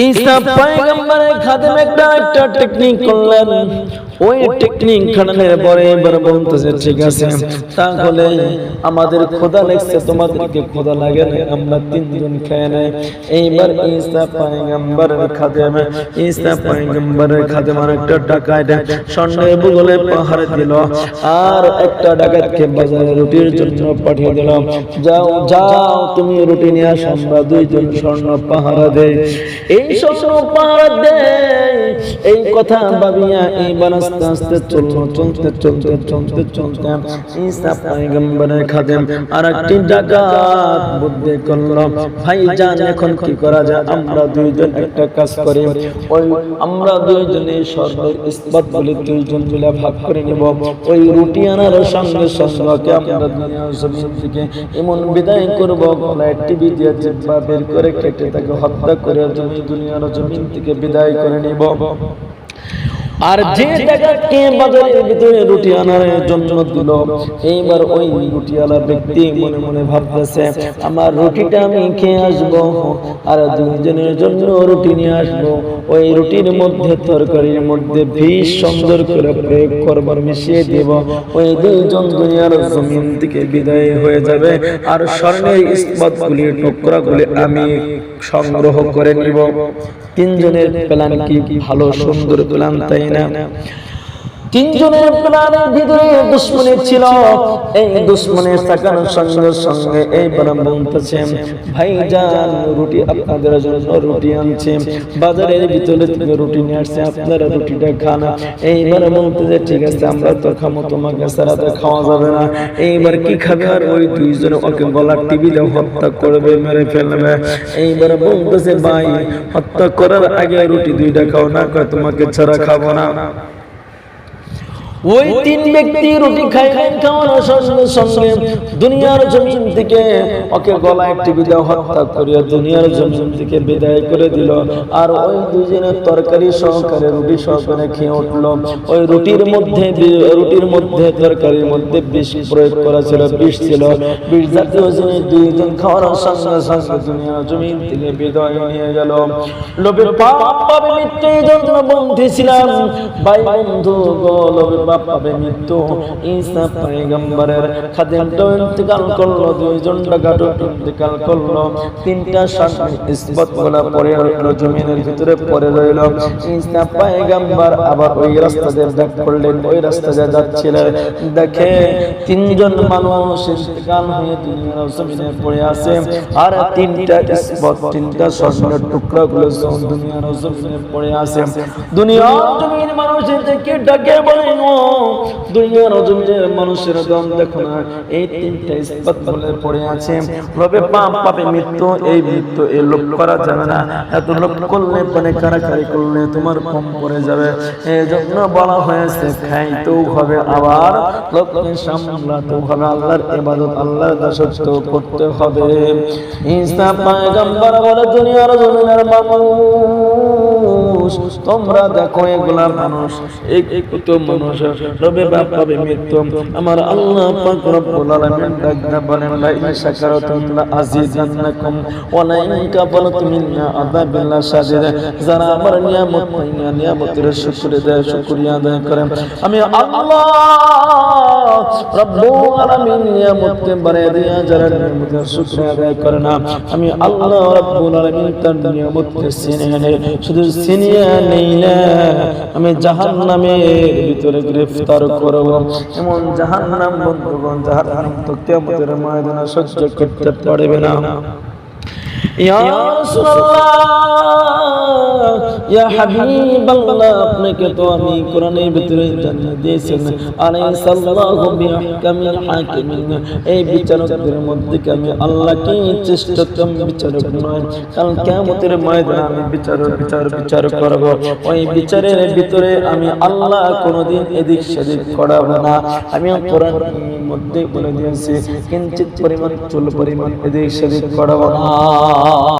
ঈসা পয়গম্বরের খাদেম একটা টেকনিক করলেন। ওই টেকনিক খাটানোর পরে এবার বলতেছে ঠিক আছে, তাহলে আমাদের খোদা লাগছে, তোমাদেরকে খোদা লাগে না, আমরা তিনজন খেয়ে নেই। এইবার ঈসা পয়গম্বরের খাদেম ঈসা পয়গম্বরের খাদেম আর একটা টাকায় স্বর্ণের ভূগোলে পাহাড় দিল, আর একটা ডাকাতকে বাজারে রুটির জন্য পাঠিয়ে দিল। যাও যাও, তুমি রুটি নিয়ে আসো, আমরা দুইজন স্বর্ণ পাহারা দেই। এই স্বর্ণ পাহারা দেই এই কথা ভাবিয়া এইবার আস্তে আস্তে চলল চলতে চলতে চলতে চলতে ঈসা পয়গম্বরের খাদেম আর একটি ডাকাত বুদ্ধি করল, ভাই জান, এখন কি করা যায়? আমরা দুইজন একটা কাজ করি। ওই আমরা দুইজনে স্বর্ণের ইস্পাত বলে দুইজন মিলে ভাগ করে নিব। ওই রুটি আনার সঙ্গে সঙ্গে আমরা দুনিয়ার জমিন থেকে এমন বিদায় করব। গলায় টিভি দিয়ে জিব্বা বের করে কেটে তাকে হত্যা করে জমি, দুনিয়ার জমিন থেকে বিদায় করে নিব। আর যে টাকাকে বাজারের ভিতরে রুটি আনার জন্য দিল, এইবার ওই রুটিওয়ালা ব্যক্তি মনে মনে ভাবতেছে, আমার রুটিটা আমি খেয়ে আসব আর দুইজনের জন্য রুটি নিয়ে আসব। ওই রুটির মধ্যে তরকারির মধ্যে বিষ সুন্দর করে প্রয়োগ করবার মিশিয়ে দেব। ওই দুইজন দুনিয়ার জমিন থেকে বিদায় হয়ে যাবে আর স্বর্ণের ইস্পাতগুলি, টুকরাগুলি আমি সংগ্রহ করে নিব। তিনজনের প্ল্যান কি ভালো সুন্দর প্ল্যান তাই না এইবার তোমাকে খাওয়া যাবে না। এইবার কি খাবে? আর ওই দুইজন ওকে গলার টিভিতে হত্যা করবে, মেরে ফেলবে। এইবার বলতেছে, ভাই, হত্যা করার আগে রুটি দুইটা খাও, না তোমাকে ছাড়া খাব না? ওই তিন ব্যক্তি রুটি খাই খাই সঙ্গে সঙ্গে দুনিয়ার জমিন থেকে ওকে টিপি দেওয়া হত্যা করিয়া দুনিয়ার জমিন থেকে বিদায় করে দিল। আর ওই দুজনের তরকারি সহকারে রুটি সহকারে খেয়ে উঠল। ওই রুটির মধ্যে রুটির মধ্যে তরকারির মধ্যে বিষ প্রয়োগ করা ছিল, বিষ ছিল। বিষ জাতীয় জিনিস দুইজন খাওয়ানোর সঙ্গে সঙ্গে দুনিয়ার জমিন থেকে বিদায় নিয়ে গেল। লোভে পাপ পাবে মৃত্যু এই জন্য বন্ধেছিলাম ভাই বন্ধু গো, লোভে পাপ পাবে মৃত্যু। ঈসা পয়গম্বরের ইন্তেকাল করল, দুইজন ইন্তেকাল করল। তিনটা ইসবত পরে জমিনের ভিতরে রইল। ঈসা পয়গম্বর আবার ওই করলেন, ওই যাচ্ছিলেন। দেখে তিনজন মানুষ ইন্তেকাল হয়ে দুনিয়ার জমিনে পড়ে আছে। আর তিনটা ইসবত তিনটা স্বর্ণের টুকরাগুলো দুনিয়ার জমিনে পড়ে আছে। থেকে ডাকে বলেন ও দুনিয়ার জমিনের মানুষের দম দেখো না। এই তিনটা ইস্পাত বলে পড়ে আছে। লোভে পাপ পাবে মৃত্যু, এই মৃত্যু এই লোভ করা যাবে না। এত লোভ করলে পরে কারাকারি করলে তোমার কম পড়ে যাবে। এই জন্য বলা হয়েছে, খাইতেও হবে আবার, লোককে সামলাতেও হবে আল্লাহর ইবাদত, আল্লাহর দাসত্ব করতে হবে। ঈসা পয়গম্বর বলে, দুনিয়ার জমিনের মানুষ। তোমরা দেখো এগুলা মানুষ। এই তো মানুষ রবে বাপ পাবে মৃত্যু। আমার আল্লাহ পাক রব্বুল আলামিন ডাকনা বলেন লা ইন শাকারতুম লা আযীদান্নাকুম ওয়া লা ইন কাফারতুম মিন্না আযাবিল্লা শাদীদ যারা আমার নিয়ামত পাইনা নিয়ামতের শুকর দেয়, শুকরিয়া আদায় করে আমি আল্লাহ রব্বুল আলামিন নিয়ামতকে বাড়িয়ে দিয়া যারা নিয়ামতের শুকরিয়া আদায় করে না, আমি আল্লাহ রব্বুল আলামিন তার নিয়ামতকে নেই শুধু চিনিয়ে নেই জাহান নামের ভিতরে গ্রেফতার করব। এমন জাহান নাম বন্ধুগণ, জাহান্নাম তো কেমতের ময়দানে সহ্য করতে পারবে না। ইয়া রাসূলুল্লাহ! ভিতরে আমি বিচার বিচার বিচার ওই বিচারের ভিতরে আমি আল্লাহ কোনোদিন এদিক সেদিক করাবো না। আমি কোরআনের মধ্যে বলে দিয়েছি, কিঞ্চিত পরিমাণ, চুল পরিমাণ এদিক সেদিক করাবো না।